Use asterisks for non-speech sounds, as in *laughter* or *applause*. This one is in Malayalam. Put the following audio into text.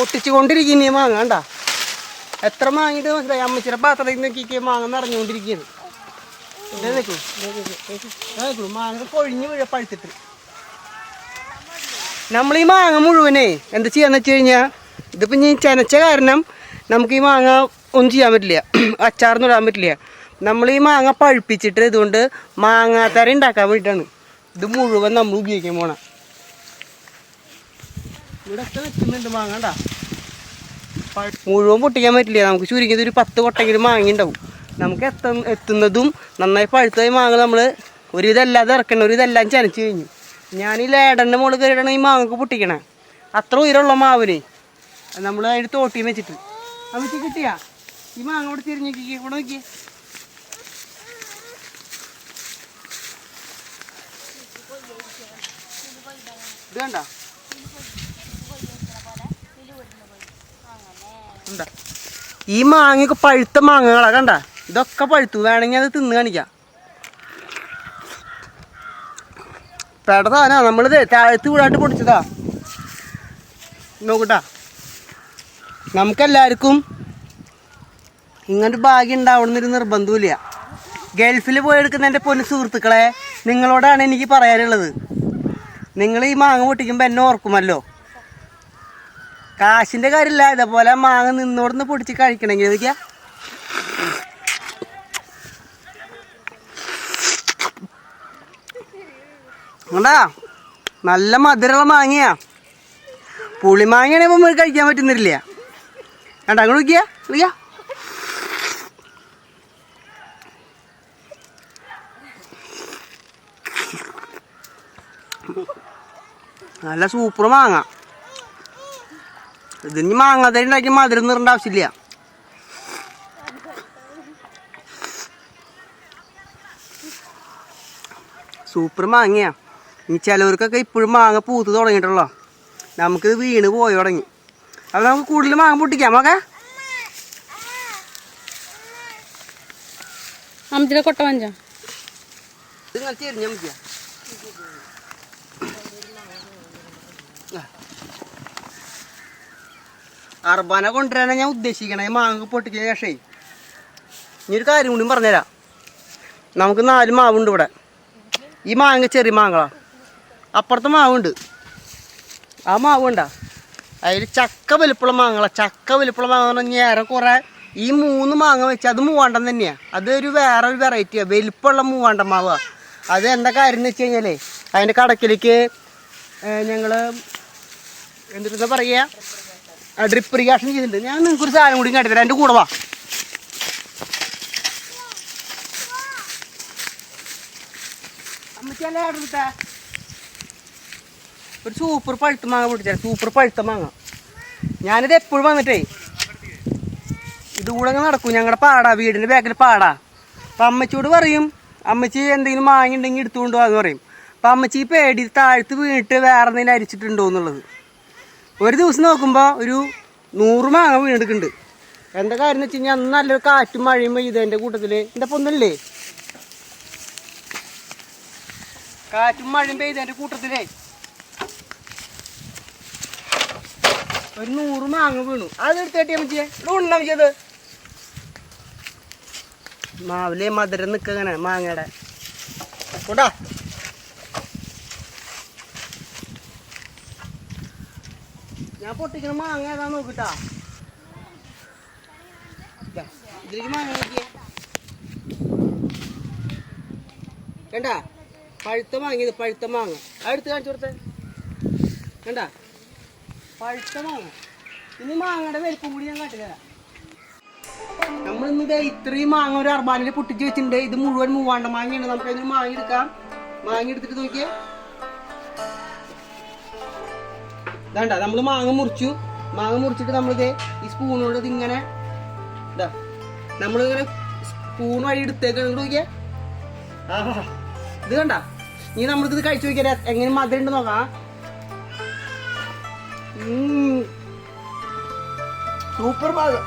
പൊട്ടിച്ചു കൊണ്ടിരിക്കുന്ന ഈ മാങ്ങ കണ്ടാ? എത്ര മാങ്ങിട്ട് മനസ്സിലായി? അമ്മച്ചിയുടെ പാത്രത്തിൽ നോക്കിക്ക് മാങ്ങ നിറഞ്ഞുകൊണ്ടിരിക്കുകയാണ്. മാങ്ങ കൊഴിഞ്ഞു വീഴ പഴുത്തിട്ട്. നമ്മൾ ഈ മാങ്ങ മുഴുവനേ എന്താ ചെയ്യാന്ന് വെച്ച് കഴിഞ്ഞാൽ ഇതിപ്പോൾ ഞാൻ ചെനച്ച കാരണം നമുക്ക് ഈ മാങ്ങ ഒന്നും ചെയ്യാൻ പറ്റില്ല. *clears throat* അച്ചാർന്ന് ഇടാൻ പറ്റില്ല. നമ്മൾ ഈ മാങ്ങ പഴുപ്പിച്ചിട്ട് ഇതുകൊണ്ട് മാങ്ങാത്തര ഉണ്ടാക്കാൻ വേണ്ടിയിട്ടാണ്. ഇത് മുഴുവൻ നമ്മൾ ഉപയോഗിക്കാൻ പോണ. ഇവിടെ ഒക്കെ വെക്കുന്നുണ്ട് മാങ്ങ കണ്ടാ പഴ- മുഴുവൻ പൊട്ടിക്കാൻ പറ്റില്ല. നമുക്ക് ചുരുങ്ങിയത് ഒരു പത്ത് കൊട്ടെങ്കിലും മാങ്ങ ഉണ്ടാവും നമുക്ക് എത്ത എത്തുന്നതും നന്നായി പഴുത്തതായി മാങ്ങ നമ്മൾ ഒരു ഇതല്ലാതെ ഇറക്കണം ഇതെല്ലാം ചനച്ച് കഴിഞ്ഞു. ഞാൻ ഈ ലേടന്റെ മുകളിൽ കയറിയിട്ടാണ് ഈ മാങ്ങക്ക് പൊട്ടിക്കണേ. അത്ര ഉയരമുള്ള മാവിനെ നമ്മൾ അതിന് തോട്ടിയും വെച്ചിട്ട്. അമ്മച്ചി കിട്ടിയാ? ഈ മാങ്ങ ഇവിടെ തിരിഞ്ഞു ഇവിടെ നോക്കി ഇത് കണ്ട? ഈ മാങ്ങയൊക്കെ പഴുത്ത മാങ്ങകളാ കണ്ട? ഇതൊക്കെ പഴുത്തു. വേണമെങ്കിൽ അത് തിന്ന് കാണിക്കാം. പേട സാധന നമ്മളിത് താഴത്ത് വീടായിട്ട് പൊടിച്ചതാ. നോക്കട്ടാ നമുക്കെല്ലാവർക്കും ഇങ്ങനൊരു ഭാഗ്യം ഉണ്ടാവണമെന്നൊരു നിർബന്ധമില്ല ഗൾഫിൽ പോയെടുക്കുന്ന എന്റെ പൊന്നു സുഹൃത്തുക്കളെ നിങ്ങളോടാണ് എനിക്ക് പറയാനുള്ളത്. നിങ്ങൾ ഈ മാങ്ങ പൊട്ടിക്കുമ്പോൾ എന്നെ ഓർക്കുമല്ലോ. കാശിന്റെ കാര്യമില്ല. ഇതേപോലെ മാങ്ങ നിന്നോടന്ന് പൊടിച്ച് കഴിക്കണെങ്കിൽ നോക്കിയാ ണ്ടാ നല്ല മധുരമുള്ള മാങ്ങയാ. പുളി മാങ്ങയാണെങ്കിൽ നമുക്ക് കഴിക്കാൻ പറ്റുന്നില്ല. കണ്ടാ? അങ്ങോട്ട് നോക്കിയാ. നോക്കിയാ. നല്ല സൂപ്പർ മാങ്ങ. ഇതിന് മാങ്ങ തൈ ഉണ്ടാക്കി മധുരം നിറേണ്ട ആവശ്യമില്ല. സൂപ്പർ മാങ്ങയാ. ഇനി ചിലവർക്കൊക്കെ ഇപ്പോഴും മാങ്ങ പൂത്ത് തുടങ്ങിയിട്ടുള്ളോ? നമുക്കിത് വീണ് പോയി തുടങ്ങി. അത് നമുക്ക് കൂടുതൽ മാങ്ങ പൊട്ടിക്കാം ഓക്കെ? അമ്മച്ചിയുടെ കൊട്ട ഇത് ഇങ്ങനെ തിരിഞ്ഞാൽ മതിയാ അർബാന കൊണ്ടുവരാനാണ് ഞാൻ ഉദ്ദേശിക്കണേ. മാങ്ങ പൊട്ടിക്കുന്ന ശേഷേ ഇനി ഒരു കാര്യം കൂടി പറഞ്ഞുതരാം. നമുക്ക് നാല് മാവുണ്ട് ഇവിടെ. ഈ മാങ്ങ ചെറിയ മാങ്ങളാ. അപ്പുറത്തെ മാവുണ്ട്. ആ മാവ് ഉണ്ടാ അതിൽ ചക്ക വലുപ്പുള്ള മാങ്ങളാ. ചക്ക വലുപ്പുള്ള മാങ്ങ എന്ന് പറഞ്ഞാൽ ഏറെ കുറേ ഈ മൂന്ന് മാങ്ങ വെച്ച് അത് മൂവാണ്ടം തന്നെയാണ് അതൊരു വേറെ ഒരു വെറൈറ്റിയാണ് വലിപ്പമുള്ള മൂവാണ്ടം മാവാ. അത് എന്താ കാര്യം എന്ന് വെച്ച് കഴിഞ്ഞാലേ അതിന്റെ കടക്കിലേക്ക് ഞങ്ങൾ എന്തിനാ പറയുക? ഡ്രിപ്പ് ഇറിഗേഷൻ ചെയ്തിട്ടുണ്ട്. ഞാൻ നിങ്ങൾക്ക് ഒരു സാധനം കൂടി കാട്ടിത്തരാം. എന്റെ കൂടെ വാ. ഒരു സൂപ്പർ പഴുത്ത മാങ്ങ പിടിച്ച സൂപ്പർ പഴുത്ത മാങ്ങ. ഞാനിത് എപ്പോഴും വന്നിട്ടേ ഇതുകൂടെ നടക്കും. ഞങ്ങളുടെ പാടാ വീടിന്റെ ബാക്കിൽ പാടാ. അപ്പം അമ്മച്ചിയോട് പറയും അമ്മച്ചി എന്തെങ്കിലും മാങ്ങ ഉണ്ടെങ്കിൽ എടുത്തുകൊണ്ട് എന്ന് പറയും. അപ്പം അമ്മച്ചി പേടി താഴ്ത്ത് വീണിട്ട് വേറെ എന്തെങ്കിലും അരിച്ചിട്ടുണ്ടോ എന്നുള്ളത്. ഒരു ദിവസം നോക്കുമ്പോൾ ഒരു നൂറ് മാങ്ങ വീണെടുക്കുന്നുണ്ട്. എന്താ കാര്യം എന്ന് വെച്ച് കഴിഞ്ഞാൽ അന്ന് നല്ലൊരു കാറ്റും മഴയും പെയ്തതിന്റെ കൂട്ടത്തിൽ എന്റെ പൊന്നല്ലേ കാറ്റും മഴയും പെയ്തതിന്റെ കൂട്ടത്തിലേ. ഒരു നൂറ് മാങ്ങ വീണു. അത് അമ്മച്ചിയെ. ഇവിടെ ഉണ്ടോ അമ്മച്ചിയത് മാവിലെ മധുരം നിൽക്കങ്ങനെ മാങ്ങയുടെ. കൂട്ടാ ഞാൻ പൊട്ടിക്കണ മാങ്ങ ഏതാ നോക്കിട്ടാ. കണ്ടാ? പഴുത്ത മാങ്ങ ഇത് പഴുത്ത മാങ്ങ. അടുത്ത് കാണിച്ചു കണ്ടാ? പഴുത്ത മാങ്ങ. ഇനി മാങ്ങയുടെ വലിപ്പം കൂടി ഞാൻ കാട്ടിത്തരാം നമ്മളിന്ന് ദേ ഇത്രയും മാങ്ങ ഒരു അർബാനിൽ പൊട്ടിച്ച് വെച്ചിട്ടുണ്ട്. ഇത് മുഴുവൻ മൂവാണ്ട മാങ്ങയാണ്. നമുക്ക് അതിന് മാങ്ങ എടുക്കാം. മാങ്ങ എടുത്തിട്ട് നോക്കിയേ. ഇതാണ്ട നമ്മൾ മാങ്ങ മുറിച്ചു. മാങ്ങ മുറിച്ചിട്ട് നമ്മളിത് ഈ സ്പൂണോട് ഇതിങ്ങനെ ഇതാ നമ്മളിങ്ങനെ സ്പൂൺ വഴി എടുത്തേക്കാണ്. നോക്കിയേ. ആഹാ. ഇത് കണ്ട? ഇനി നമ്മൾക്ക് ഇത് കഴിച്ചു നോക്കിയാ എങ്ങനെ മധുരം ഉണ്ട് നോക്കാം സൂപ്പർ ഭാഗം